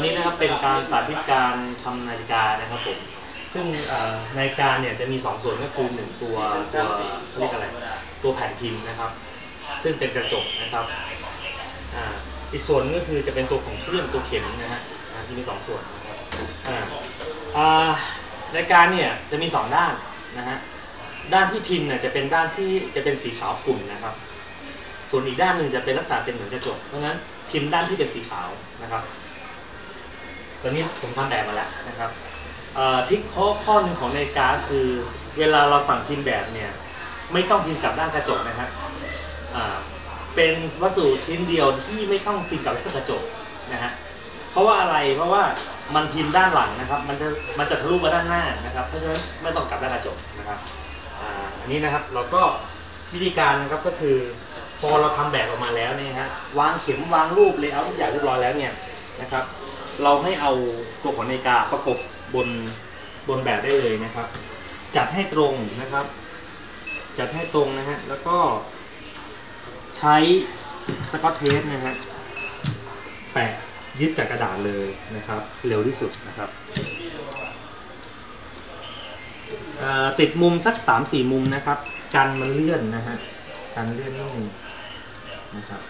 อันนี้นะครับเป็นการสาธิตการทำนาฬิกานะครับผมซึ่งนาฬิกาเนี่ยจะมี 2 ส่วนก็คือหนึ่งตัวตัวเขาเรียกอะไรตัวแผ่นพิมพ์นะครับ ซึ่งเป็นกระจกนะครับอีกส่วนก็คือจะเป็นตัวของเครื่องตัวเข็มนะฮะที่มีสองส่วนนะครับอ่าอ่านาฬิกาเนี่ยจะมีสองด้านนะฮะด้านที่พิมพ์เนี่ยจะเป็นด้านที่จะเป็นสีขาวขุ่นนะครับ ส่วนอีกด้านหนึ่งจะเป็นลักษณะเป็นเหมือนกระจกเพราะฉะนั้นพิมพ์ด้านที่เป็นสีขาวนะครับ ตอนนี้ผมทำแบบมาแล้วนะครับเอ่อทริคข้อข้อหนึ่งของนาฬิกาคือเวลาเราสั่งพิมพ์แบบเนี่ยไม่ต้องพิมพ์กับด้านกระจกนะฮะเป็นวัสดุชิ้นเดียวที่ไม่ต้องพิมพ์กับด้านกระจกนะฮะเพราะว่าอะไรเพราะว่ามันพิมพ์ด้านหลังนะครับ มันจะมันจะทะลุมาด้านหน้านะครับ เพราะฉะนั้นไม่ต้องกลับด้านกระจกนะครับอันนี้นะครับเราก็วิธีการนะครับก็คือ พอเราทำแบบออกมาแล้วเนี่ยฮะวางเข็มวางรูปเลเยอร์ทุกอย่างเรียบร้อยแล้วเนี่ยนะครับ เราให้เอาตัวของนาฬิกาประกบบนบนแบบได้เลยนะครับ จัดให้ตรงนะครับ จัดให้ตรงนะฮะแล้วก็ใช้สกอตเทปนะฮะแปะยึดกับกระดาษเลยนะครับ เร็วที่สุดนะครับติดมุมสัก 3-4 มุมนะครับ กันมันเลื่อนนะฮะกันเลื่อนนิดนึงนะครับ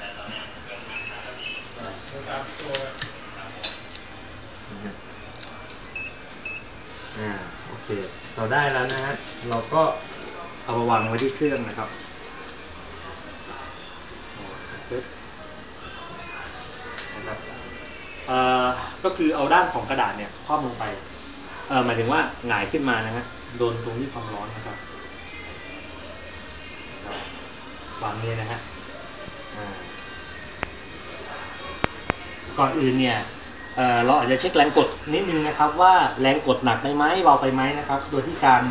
อ่าโอเค เราได้แล้วนะฮะ เราก็เอามาวางไว้ที่เครื่องนะครับปึ๊บนะครับเอ่อก็คือเอาด้านของกระดาษเนี่ยครอบลงไป เอ่อหมายถึงว่าหงายขึ้นมานะฮะ โดนตรงที่ความร้อนนะครับวางนี้นะฮะอ่าก่อนอื่นเนี่ย เราอาจจะเช็คแรงกดนิดนึงนะครับ ว่าแรงกดหนักไปไหมเบาไปไหมนะครับ โดยที่การ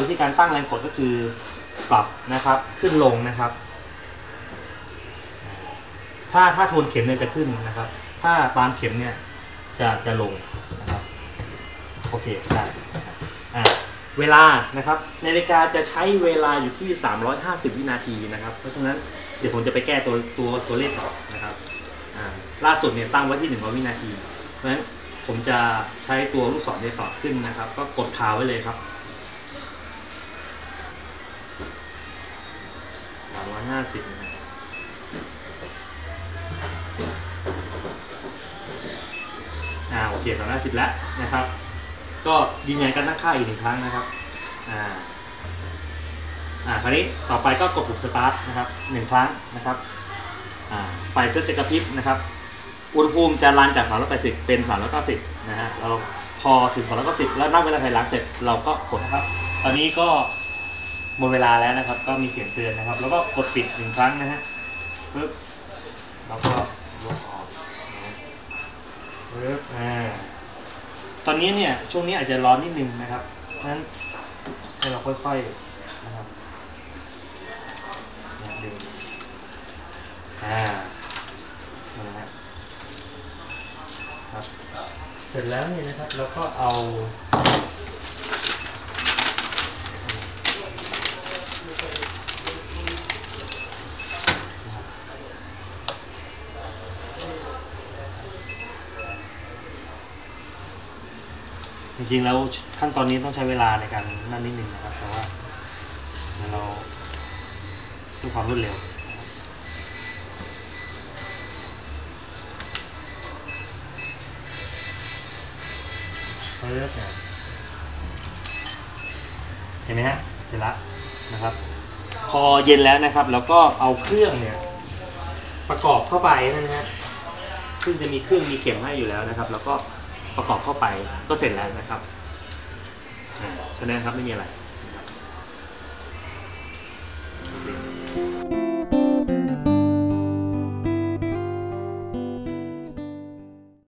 วิธีการตั้งแรงกดก็คือปรับนะครับขึ้นลงนะครับ ถ้าถ้าโทนเข็มเนี่ยจะขึ้นนะครับ ถ้าตามเข็มเนี่ยจะจะลงนะครับโอเคได้อ่าเวลานะครับนาฬิกาจะใช้เวลาอยู่ที่ 350 วินาทีนะครับ เพราะฉะนั้นเดี๋ยวผมจะไปแก้ตัวตัวตัวเลขต่อนะครับล่าสุดเนี่ยตั้งไว้ที่100วินาที เพราะฉะนั้นผมจะใช้ตัวลูกศรเนี่ยต่อขึ้นนะครับ ก็กดคาไว้เลยครับ350นะครับอ่าโอเค350แล้วนะครับ ก็ยืนยันการตั้งค่าอีกหนึ่งครั้งนะครับอ่าอ่าคราวนี้ต่อไปก็กดปุ่มสตาร์ทนะครับหนึ่งครั้งนะครับอ่าไฟเซตจะกระพริบนะครับ อุณหภูมิจะรันจาก 380 เป็น 390 นะฮะ เราพอถึง 390 แล้วนับเวลาถอยหลังเสร็จเราก็กดนะครับ ตอนนี้ก็หมดเวลาแล้วนะครับ ก็มีเสียงเตือนนะครับ แล้วก็กดปิดหนึ่งครั้งนะฮะปึ๊บแล้วก็ลบออกนะปึ๊บอ่าตอนนี้เนี่ยช่วงนี้อาจจะร้อนนิดนึงนะครับเพราะฉะนั้นให้เราค่อยๆนะครับดึงอ่านะฮะ ครับ เสร็จแล้วเนี่ยนะครับเราก็เอาจริงๆแล้วขั้นตอนนี้ต้องใช้เวลาในการนั่นนิดนึงนะครับ แต่ว่าเดี๋ยวเราด้วยความรวดเร็ว เริ่มเนี่ยเห็นไหมฮะเสร็จแล้วนะครับ พอเย็นแล้วนะครับ แล้วก็เอาเครื่องเนี่ย ประกอบเข้าไปนะฮะซึ่งจะมีเครื่องมีเข็มให้อยู่แล้วนะครับ แล้วก็ประกอบเข้าไปก็เสร็จแล้วนะครับอ่าแค่นั้นครับไม่มีอะไร